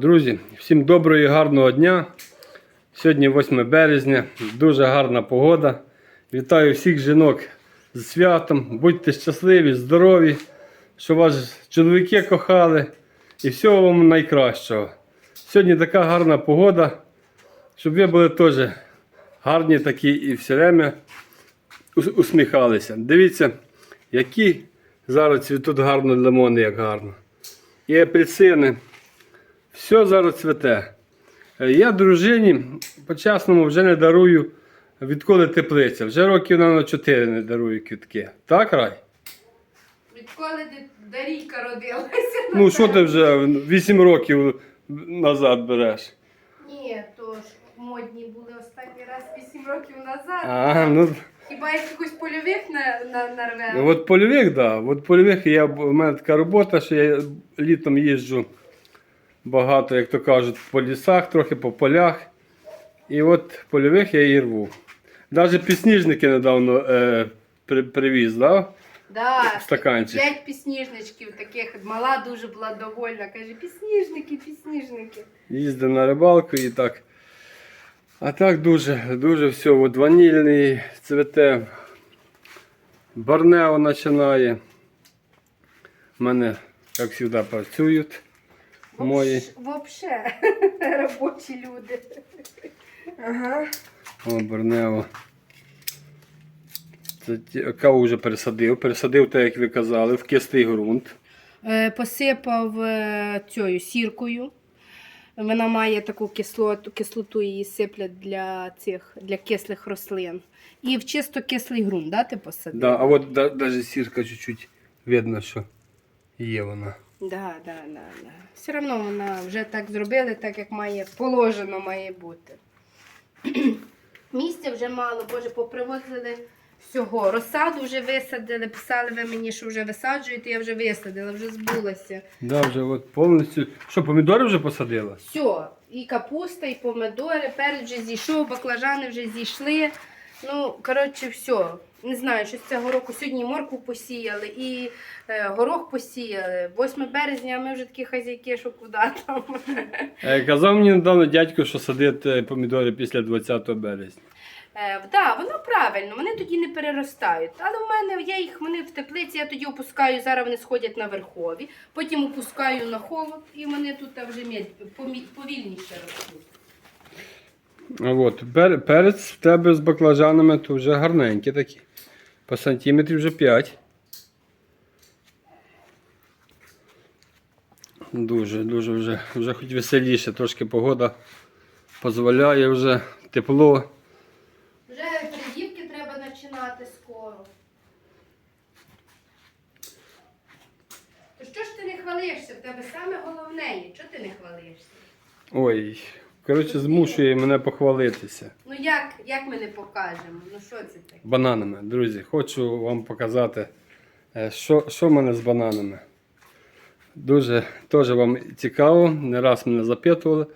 Друзі, всім доброго і гарного дня. Сьогодні 8 березня, дуже гарна погода. Вітаю всіх жінок з святом. Будьте щасливі, здорові, щоб вас чоловіки кохали і всього вам найкращого. Сьогодні така гарна погода, щоб ви були теж гарні такі і все время усміхалися. Дивіться, які зараз цвітуть гарно лимони, як гарно. І апельсини. Все зараз цвете. Е, Я дружині по-чесному вже не дарую відколи теплиця. Вже років на 4 не дарую квітки. Так, Рай? Відколи Дарійка родилася? Ну, що ти вже 8 років назад береш? Ні, то ж модні були останній раз 8 років назад. А, ну, Хіба якихось польових на, на, нарве? от польових, да. От польових я, у мене така робота, що я літом їжджу багато, як то кажуть, по лісах, трохи по полях. І от польових я і рву. Навіть підсніжники недавно е, при, привіз, да? Да, Стаканчик. П'ять пісніжничків таких. Мала дуже була довольна. Каже, пісніжники, пісніжники. Їздив на рибалку і так. А так дуже, дуже все. От ванільний цвете. Борнео починає. У мене, як завжди, працюють мої. Вообще робочі люди. Ага. О, Борнео. Це ті- каву вже пересадив. Пересадив, так як ви казали, в кислий ґрунт. Е, Посипав е, цією сіркою. Вона має таку кислоту, кислоту її сиплять для цих для кислих рослин. І в чисто кислий ґрунт, да, ти посадив? Да, а от да, навіть сірка чуть-чуть видно, що є вона. Да, да, да, да. Все одно вона вже так зробили, так як має положено має бути. Місця вже мало, боже, попривозили всього. Розсаду вже висадили, писали ви мені, що вже висаджуєте, я вже висадила, вже збулася. Да, вже от повністю. Що, помідори вже посадила? Все, і капуста, і помидори, перець вже зійшов, баклажани вже зійшли. Ну, коротше, все. Не знаю, що з цього року сьогодні і моркву посіяли, і е, горох посіяли. 8 березня, а ми вже такі хазяйки, що куди там. Е, Казав мені недавно дядько, що садить е, помідори після 20 березня. Е, да, воно правильно, вони тоді не переростають. Але в мене я їх вони в теплиці, я тоді опускаю, зараз вони сходять на верхові, потім опускаю на холод, і вони тут вже помі- повільніше ростуть. От, перець в тебе з баклажанами то вже гарненькі такі. По сантиметрі вже 5. Дуже, дуже вже, вже хоч веселіше, трошки погода дозволяє вже тепло. Вже придівки треба починати скоро. То що ж ти не хвалишся? В тебе саме головне є. Чого ти не хвалишся? Ой, коротше, змушує мене похвалитися. Ну як, як ми не покажемо? Ну що це таке? Бананами, друзі, хочу вам показати, е, що, що в мене з бананами. Дуже теж вам цікаво, не раз мене запитували.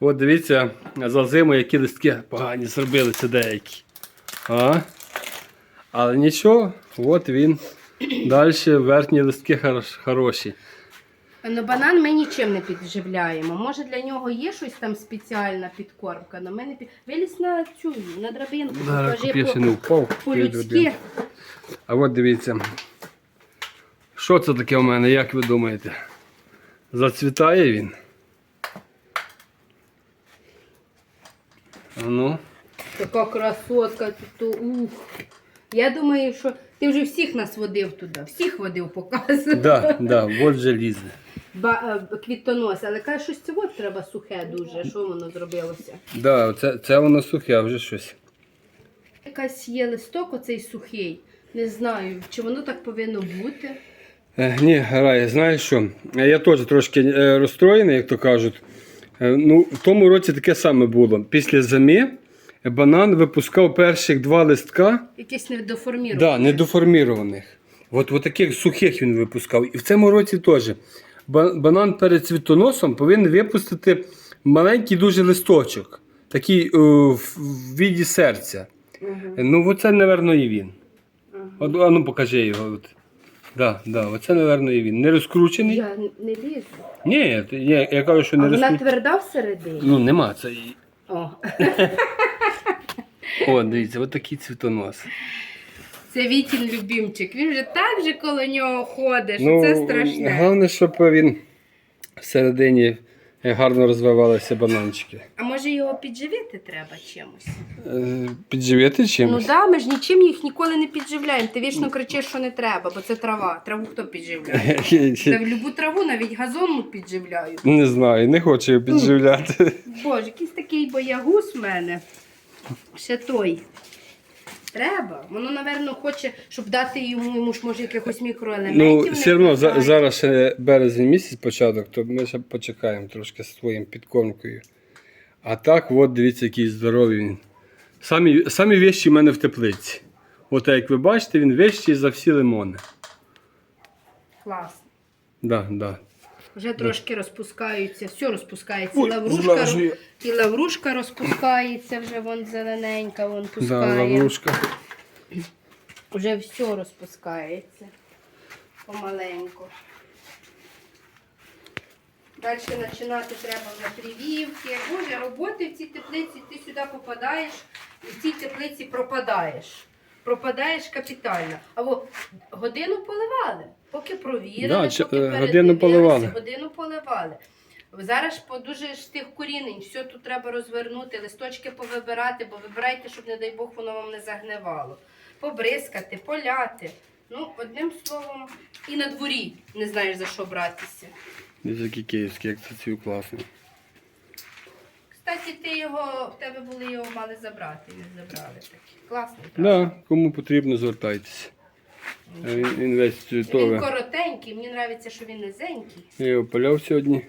От дивіться, за зиму які листки погані зробилися деякі. А? Але нічого, от він. Далі верхні листки хороші. Ну банан ми нічим не підживляємо. Може для нього є щось там спеціальна підкормка, але ми не під... Вилізь на цю, на драбинку, Зараз покажи купив, ще не впав. по-людськи. А от дивіться. Що це таке у мене, як ви думаєте? Зацвітає він? А ну. Така красотка тут. Ух. Я думаю, що ти вже всіх нас водив туди, всіх водив показував. Да, да, от же лізе. Ба, е, квітонос, але каже, щось цього треба сухе дуже. Що воно зробилося? Да, це, це воно сухе, а вже щось. Якась є листок, оцей сухий. Не знаю, чи воно так повинно бути. Е, ні, Рай, знаєш що? Е, Я теж трошки е, розстроєний, як то кажуть. Е, ну, в тому році таке саме було. Після зими банан випускав перших два листка. Якесь недоформіроване. Да, недоформірованих. От, от таких сухих він випускав. І в цьому році теж. Ба- Банан перед цвітоносом повинен випустити маленький дуже листочок, такий е, в, віді серця. Мгм. Ну, оце, мабуть, і він. Мгм. От, а ну покажи його. От. Да, да, оце, напевно, і він. Не розкручений. Я не лізу. Ні, я, я кажу, що А не вона розкручений. тверда всередині. Ну, нема. Це... О, О, дивіться, от такий цвітонос. Це Вітін любимчик. Він вже так же коло нього ходить, що Ну, це страшне. Головне, щоб він всередині гарно розвивалися бананчики. А може його підживити треба чимось? Е, Підживити Ну чимось? да, ми ж нічим їх ніколи не підживляємо. Ти вічно кричиш, що не треба, бо це трава. Траву хто підживляє? Та любу траву навіть газонну підживляють. Не знаю, не хочу його підживляти. Боже, якийсь такий боягуз в мене. Ще той. Треба. Воно, напевно, хоче, щоб дати йому, йому ж може якихось мікроелементів. Ну, все одно за- зараз ще березень місяць початок, то ми ще почекаємо трошки з твоїм підкормкою. А так, от дивіться, який здоровий він. Самі, самі вищі в мене в теплиці. От як ви бачите, він вищий за всі лимони. Класно. Да, да. Вже трошки розпускаються, все розпускається. Ой, лаврушка, роз- і лаврушка розпускається, вже вон зелененька, вон Да, пускає. лаврушка. Вже все розпускається. Помаленьку. Далі починати треба вже привівки. Боже, роботи в цій теплиці, ти сюди попадаєш і в цій теплиці пропадаєш. Пропадаєш капітально. Або годину поливали, поки провірили, Да, поки е, годину поливали. годину поливали. Зараз ж по дуже ж тих корінень, все тут треба розвернути, листочки повибирати, бо вибирайте, щоб, не дай Бог, воно вам не загнивало. Побризкати, поляти. Ну, одним словом, і на дворі не знаєш за що братися. Дивіться, київський, як це цвів класний. Кстати, ти його, в тебе були його мали забрати, не забрали такі. Класний, правда? Да, кому потрібно, звертайтеся. Він, він весь Він коротенький, мені подобається, що він низенький. Я його поляв сьогодні.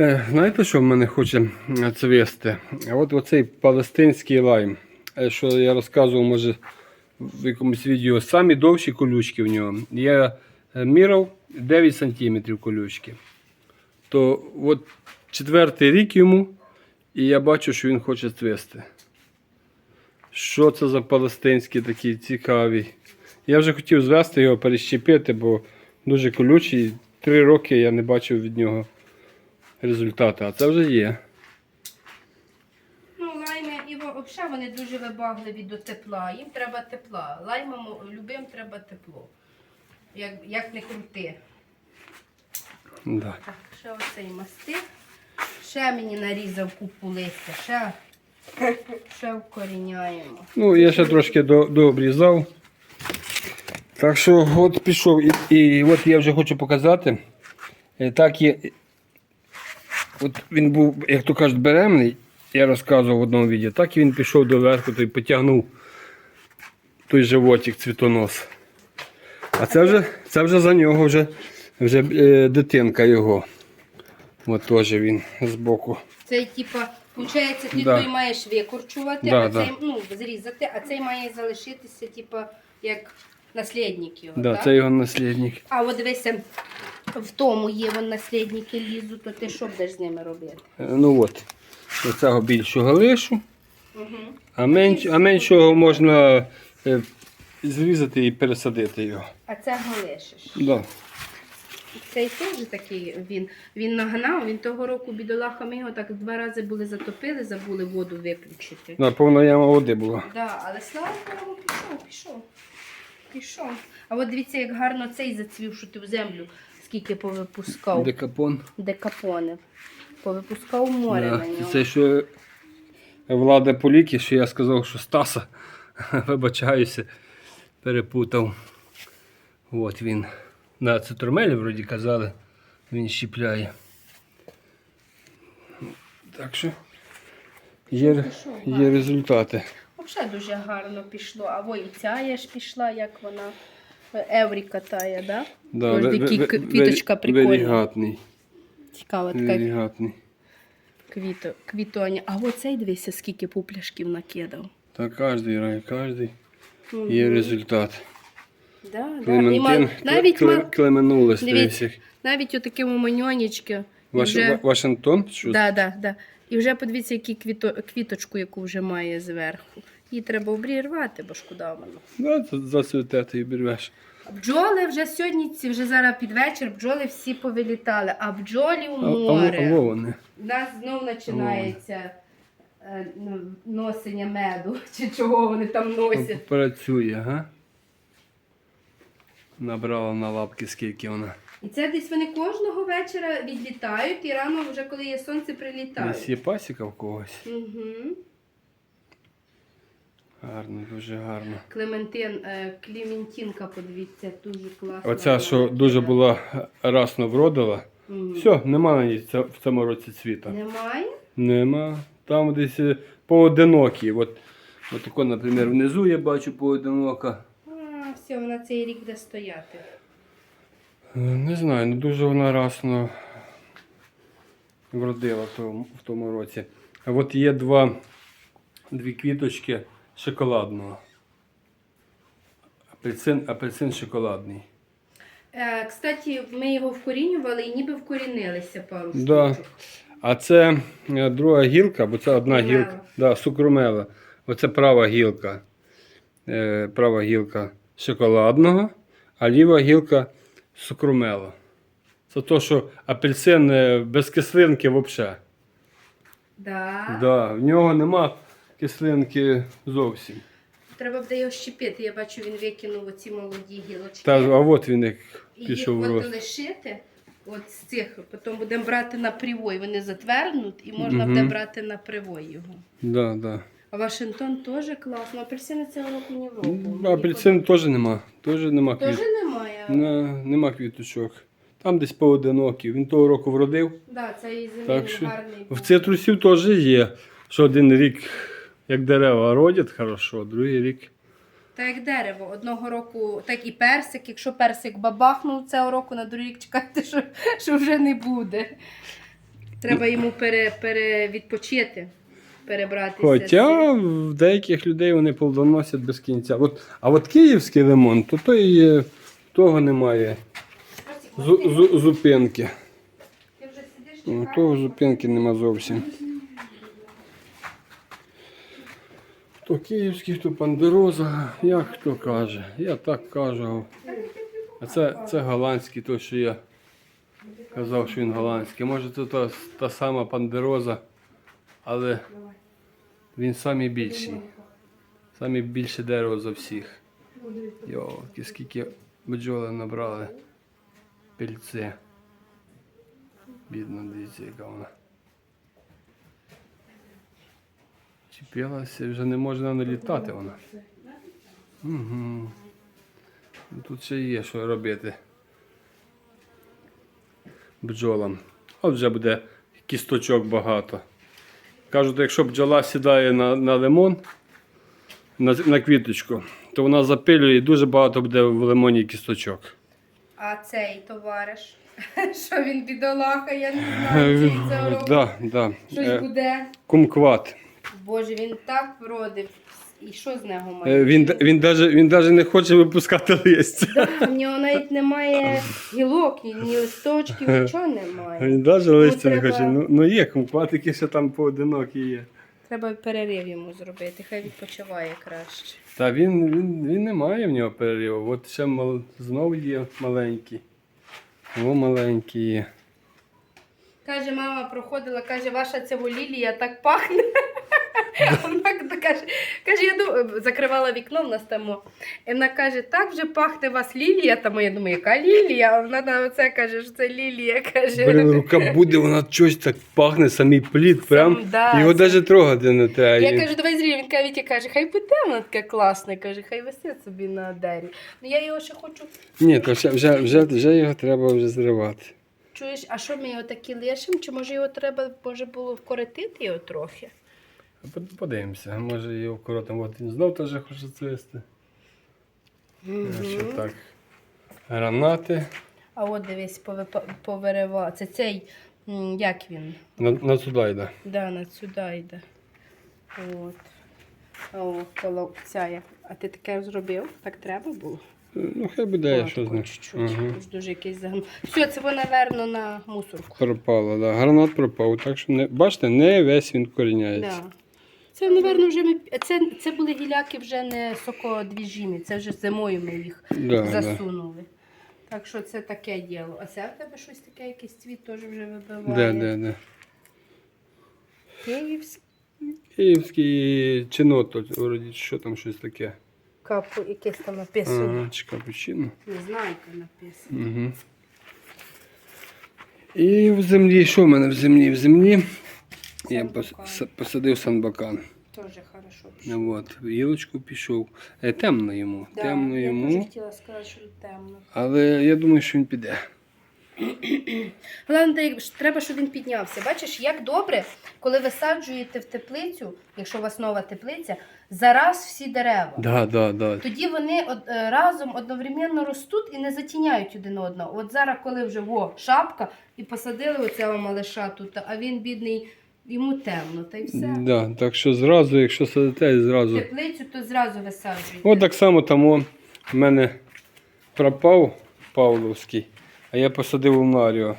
Е, знаєте, що в мене хоче цвісти? От оцей палестинський лайм, е, що я розказував, може, в якомусь відео, самі довші колючки в нього. Я е, міряв 9 см колючки. То от четвертий рік йому, і я бачу, що він хоче цвісти. Що це за палестинський такий цікавий? Я вже хотів звести його, перещепити, бо дуже колючий. Три роки я не бачив від нього результату, а це вже є. Ну, лайми і взагалі вони дуже вибагливі до тепла. Їм треба тепла. Лаймам любим треба тепло. Як, як не крути. Да. Так, ще оцей мастик. Ще мені нарізав купу листя. Ще, ще вкоріняємо. Ну, я ще трошки до, дообрізав. Так що от пішов. І, і от я вже хочу показати. Е, Так є. От він був, як то кажуть, беременний, я розказував в одному відео, так і він пішов до верху той потягнув той животик цвітонос. А це вже, це вже за нього вже, вже е, дитинка його. От теж він збоку. Цей, типа, виходить, ти Да. той маєш викорчувати, Да, а да. цей, ну, зрізати, а цей має залишитися, типа, як наслідник його. Да, так? це його наслідник. А от дивися, в тому є вон наслідники лізу, то ти що будеш з ними робити? Е, Ну от, оцього більшого лишу, Угу. а, менш, а меншого можна е, зрізати і пересадити його. А це лишиш. Да. Цей теж такий він. Він нагнав, він того року бідолаха, ми його так два рази були затопили, забули воду виключити. Да, повна яма води була. Да, але слава Богу, пішов, пішов. Пішов. А от дивіться, як гарно цей зацвів, що ти в землю скільки повипускав. Декапон. Декапони. Повипускав море Да. на нього. Це що влада поліки, що я сказав, що Стаса, вибачаюся, перепутав. От він. На цитромелі вроді казали, він щіпляє. Так що є, є результати. Взагалі дуже гарно пішло. А во і ця є ж пішла, як вона. Евріка тає, да? Да, квіточка прикольна. Цікава така квіто, квітоня. А оцей дивися, скільки пупляшків накидав. Та кожний Мгм. є результат. Да, да. Клементин, мал, навіть, кле- клеменули Дивіться, навіть отакими маньонечки. Ваш, вже... Вашингтон? Що? Да, да, да. І вже подивіться, які квіто... квіточку, яку вже має зверху. Її треба обрірвати, бо шкода воно. Да, зацвіте, ти береш. Бджоли вже сьогодні, ці вже зараз під вечір, бджоли всі повилітали, а бджолів А, а, море. а во вони. У нас знов починається е, ну, носення меду, чи чого вони там носять. Працює, га? Набрала на лапки, скільки вона. І це десь вони кожного вечора відлітають, і рано, вже коли є сонце, Десь прилітають. є пасіка в когось. Угу. Гарно, дуже гарно. Клементин, е, Клементінка, подивіться, дуже класна. Оця, що дуже була расно вродила. Мгм. Все, нема на ній ця- в цьому році цвіта. Немає? Нема. Там десь е, поодинокі. От, от тако, наприклад, внизу я бачу поодинока. А, все, вона цей рік буде стояти. Е, Не знаю, ну дуже вона расно вродила в тому, в тому році. А от є два, дві квіточки шоколадного. Апельсин, апельсин шоколадний. Е, кстати, ми його вкорінювали і ніби вкорінилися пару Да. А це е, друга гілка, бо це одна Сукрумела. гілка. Да, сукрумела. Оце права гілка. Е, права гілка шоколадного, а ліва гілка сукрумела. Це то, що апельсин е, без кислинки взагалі. Да. Да, в нього нема кислинки зовсім. Треба буде його щепити. Я бачу, він викинув оці молоді гілочки. Та, а от він як і їх пішов в от рост. лишити. От з цих, потім будемо брати на привой. Вони затверднуть і можна Мгм. буде брати на привой його. Да, да. А Вашингтон теж класно. Апельсини цього року ні в року. Ну, Апельсин теж нема. Теж нема квіт. Немає. Не, нема квіточок. Там десь поодинокі. Він того року вродив. Да, це і Так що гарний. в цитрусів теж є, що один рік, як дерева родять хорошо, другий рік. Та як дерево. Одного року, так і персик. Якщо персик бабахнув цього року, на другий рік чекайте, що, що вже не буде. Треба йому пере, пере відпочити, перебратися. Хоча в деяких людей вони плодоносять без кінця. От, а от київський лимон, то той, того немає. Зу, зу, зупинки. Ну, того зупинки нема зовсім. То київський, то пандероза, як хто каже. Я так кажу. А це, це голландський, той, що я казав, що він голландський. Може це та, та сама пандероза, але він самий більший. Самі більше дерево за всіх. Йо, скільки бджоли набрали. Пільце. Бідно, дивіться, яка вона. Чіпилася, вже не може не літати вона. Угу. Тут ще є що робити. Бджолам. От вже буде кісточок багато. Кажуть, якщо бджола сідає на, на лимон, на, на квіточку, то вона запилює і дуже багато буде в лимоні кісточок. А цей товариш, що він бідолаха, я не знаю, чий це року. Да, да. Щось Е, буде. Кумкват. Боже, він так вродив. І що з нього Е, має? Він, він, даже, він даже не хоче випускати листя. Да, в нього навіть немає гілок, ні, листочків, нічого немає. Він навіть листя не хоче. Ну, ну є кумкватики ще там поодинокі є. Треба перерив йому зробити, хай відпочиває краще. Та він, він, він не має в нього перериву. От ще мал, знов є маленький. О, маленький є. Каже, мама проходила, каже, ваша ця лілія так пахне. Вона каже, каже, я думаю, закривала вікно в нас там. І вона каже, так вже пахне вас лілія. Там я думаю, яка лілія? А вона на оце каже, що це лілія. Каже. Блін, рука буде, вона щось так пахне, самий плід, прям. да, Його навіть трогати не треба. Я кажу, давай зрі. Він каже, каже, хай буде вона таке класне. Каже, хай висить собі на дері. Ну я його ще хочу. Ні, то ще, вже, вже, вже його треба вже зривати. Чуєш, а що ми його такі лишимо? Чи може його треба, може було вкоротити його трохи? Под- Подивимося, може його коротимо. От він знов теж хоче цвісти. Що так. Гранати. А от дивись, повиривав. Це цей, м, як він? На, на сюди йде. Да, на сюди йде. От. О, коло ця як. А ти таке зробив? Так треба було? Ну, хай буде, О, що з тако ним. чуть-чуть. Ага. Ось Дуже якийсь загнув. Все, це воно, напевно, на мусорку. Пропало, да. Гранат пропав. Так що не, бачите, не весь він коріняється. Да. Це, напевно, вже ми. Це, це були гіляки вже не сокодвіжімі, це вже зимою ми їх Да, да. засунули. Так що це таке діло. А це в тебе щось таке, якийсь цвіт теж вже вибиває. да, да. Київський Київський чинот, вроді, що там щось таке. капу, якесь там написано. Ага, чи капучино. Не знаю, яке написано. Угу. І в землі, що в мене в землі? В землі я пос- посадив санбакан. Теж хорошо пішло. Ну, От, в гілочку пішов. Е, темно йому. Да, темно я йому. теж хотіла сказати, що темно. Але я думаю, що він піде. Головне, так, треба, щоб він піднявся. Бачиш, як добре, коли ви саджуєте в теплицю, якщо у вас нова теплиця, зараз всі дерева. Да, да, да. Тоді вони од- е, разом одновременно ростуть і не затіняють один одного. От зараз, коли вже во, шапка, і посадили оцього малиша тут, а він бідний, йому темно, та й все. Да, так що зразу, якщо садите, зразу. Теплицю, то зразу висаджуйте. От так само там о, в мене пропав Павловський, а я посадив у Наріо.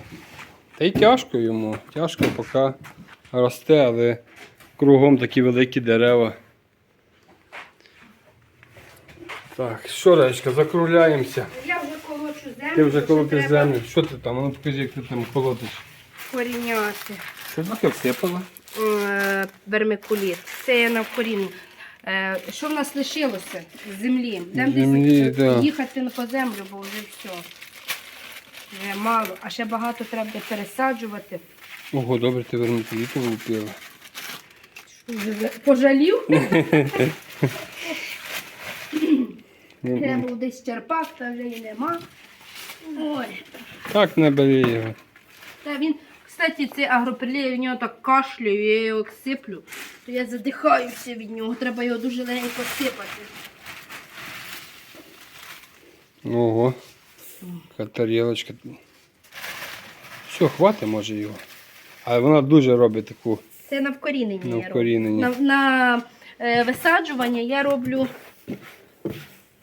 Та й тяжко йому. Тяжко, поки росте, але кругом такі великі дерева. Так, що, Речка, закругляємося. Я вже колочу землю. Ти вже треба землю. Що ти там? Ну покажи, як ти там колотиш. Коріняти. Що таке всипала? Е, вермикуліт. Це я. Е, Що в нас лишилося з землі? Землі, десь да. їхати по землю, бо вже все. Вже мало, а ще багато треба пересаджувати. Ого, добре, ти вермикуліту влупила. Пожалів? Ну, Треба десь черпак, та вже і нема. Ой. Так не його. Та він, кстати, цей агроперлій, в нього так кашляю, я його сиплю, то я задихаюся від нього, треба його дуже легенько сипати. Ого. Тарілочка. Все, хватить може його. Але вона дуже робить таку. Це на вкорінення На я роблю. На, на е, висаджування я роблю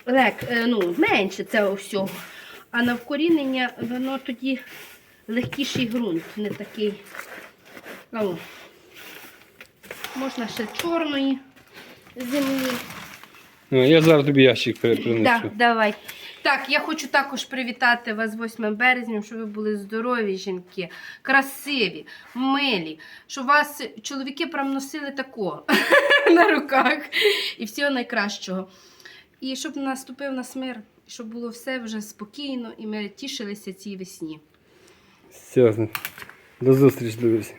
лек, е, ну, менше цього всього. А на вкорінення воно тоді легкіший ґрунт, не такий. Ну, можна ще чорної землі. Ну, я зараз тобі ящик при- принесу. Так, давай. Так, я хочу також привітати вас 8 березня, щоб ви були здорові жінки, красиві, милі, щоб вас чоловіки прям носили тако на руках. І всього найкращого. І щоб наступив нас мир, щоб було все вже спокійно і ми тішилися цій весні. Все. До зустрічі, друзі.